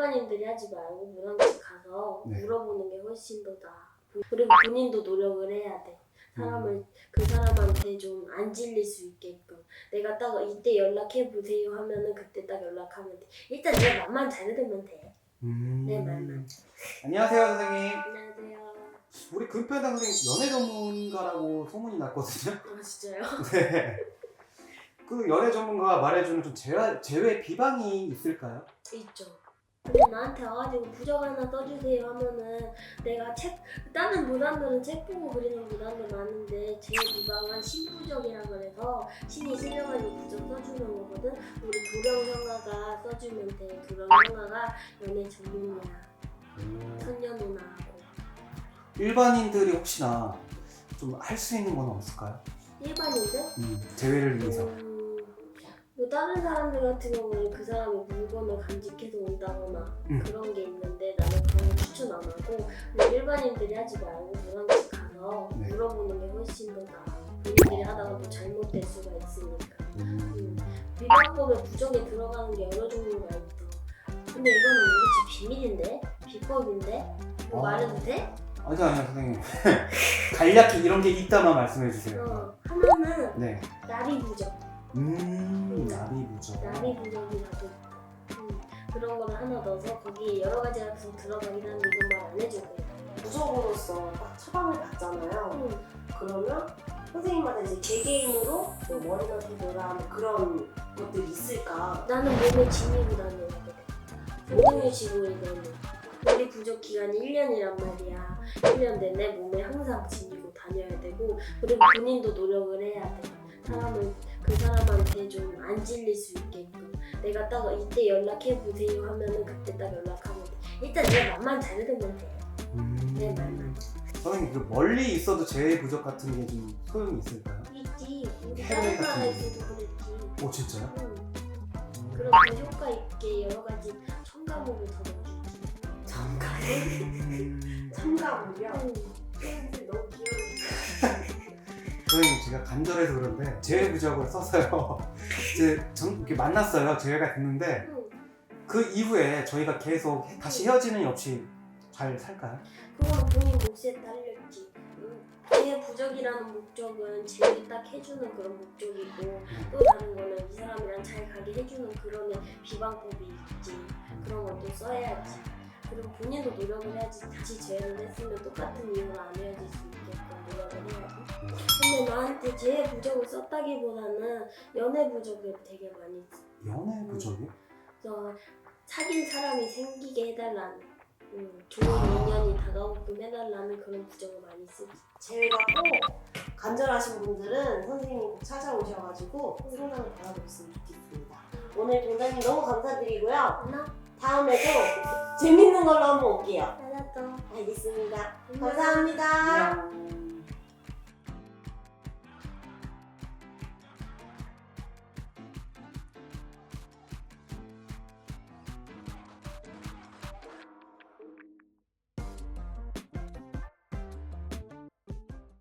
일반인들이 하지 말고 문항집 가서 네. 물어보는 게 훨씬 더 나아. 그리고 본인도 노력을 해야 돼. 사람을 음. 그 사람한테 좀 안 질릴 수 있게끔 내가 딱 이때 연락해 보세요 하면은 그때 딱 연락하면 돼. 일단 내 맘만 잘 들으면 돼. 음. 네, 말만. 안녕하세요 선생님. 안녕하세요. 우리 금편당 선생님 연애 전문가라고 소문이 났거든요. 어 진짜요? 네. 그 연애 전문가가 말해주는 좀 제외, 제외 비방이 있을까요? 있죠. 근데 나한테 와가지고 부적 하나 써주세요 하면은 내가 책 다른 무단들은 책 보고 그리는 무단들 많은데 제 비방은 신부적이라 그래서 신이 실려가지고 부적 써주는 거거든. 우리 도령 형아가 써주면 돼. 도령 형아가 연애 전문이야. 선녀 누나하고 일반인들이 혹시나 좀 할 수 있는 건 없을까요? 일반인들? 음, 제외를 위해서. 음, 뭐 다른 사람들 같은 경우는 그 사람이 물건을 간직해서 온다거나 음. 그런 게 있는데 나는 그런 거 추천 안 하고 그냥 일반인들이 하지 말고 문항집 가서 네. 물어보는 게 훨씬 더 나아. 본인들이 하다가 뭐 잘못될 수가 있으니까. 음. 비방법에 부정에 들어가는 게 여러 종류가 있어. 근데 이거는 우리 집 비밀인데? 비법인데? 이거 어. 말해도 돼? 아니요 아니요 선생님. 간략히 이런 게 있다만 말씀해 주세요. 어. 하나는 네. 나비 부적. 음 나비부죠. 나비 부적이라고 음, 그런 거를 하나 넣어서 거기에 여러 가지가 좀 들어가긴 하는데 이건 말안 거예요. 부적으로서 딱 처방을 받잖아요. 음, 그러면 선생님한테 이제 개개인으로 뭐 머리나 두드라 뭐 그런 것들이 있을까? 나는 몸에 지니고 다녀야 돼. 운동에 지고 이거는. 우리 부적 기간이 1년이란 말이야. 1년 내내 몸에 항상 지니고 다녀야 되고 그리고 본인도 노력을 해야 돼. 사람을 그 사람한테 좀 안 질릴 수 있게끔 내가 딱 이때 연락해 보세요 하면은 그때 딱 연락하면 돼. 일단 내 맘만 잘 들으면 돼. 내 말만. 음. 선생님 그 멀리 있어도 제외 부적 같은 게 좀 소용이 있을까요? 있지. 우리 다른 같은 나라에서도 그랬지. 오 진짜요? 응. 그렇게 효과 있게 여러 가지 첨가물을 더 넣어주지. 잠깐 음. 참가물이요. 응. 선생님 제가 간절해서 그런데 제외 부적을 써서요. 이제 전 이렇게 만났어요. 제외가 됐는데 응. 그 이후에 저희가 계속 다시 헤어지는 일 없이 잘 살까요? 그건 본인 몫에 딸렸지. 응. 제 부적이라는 목적은 제일 딱 해주는 그런 목적이고 또 다른 거는 이 사람이랑 잘 가게 해주는 그런 비방법이 있지. 그런 것도 써야지. 그리고 본인도 노력을 해야지 다시 재회를 했으면 똑같은 이유로 안 나한테 제 부적을 썼다기보다는 연애 부적을 되게 많이 써. 연애 부적이? 그래서 사귈 사람이 생기게 해달라는 음, 좋은 인연이 다가오게끔 해달라는 그런 부적을 많이 쓰지. 제외가 꼭 간절하신 분들은 선생님이 꼭 찾아오셔가지고 상담을 받아보셨으면 좋겠습니다. 오늘 동장님 너무 감사드리고요. 하나? 다음에도 재밌는 걸로 한번 올게요. 하나 더. 알겠습니다. 안녕. 감사합니다. 안녕.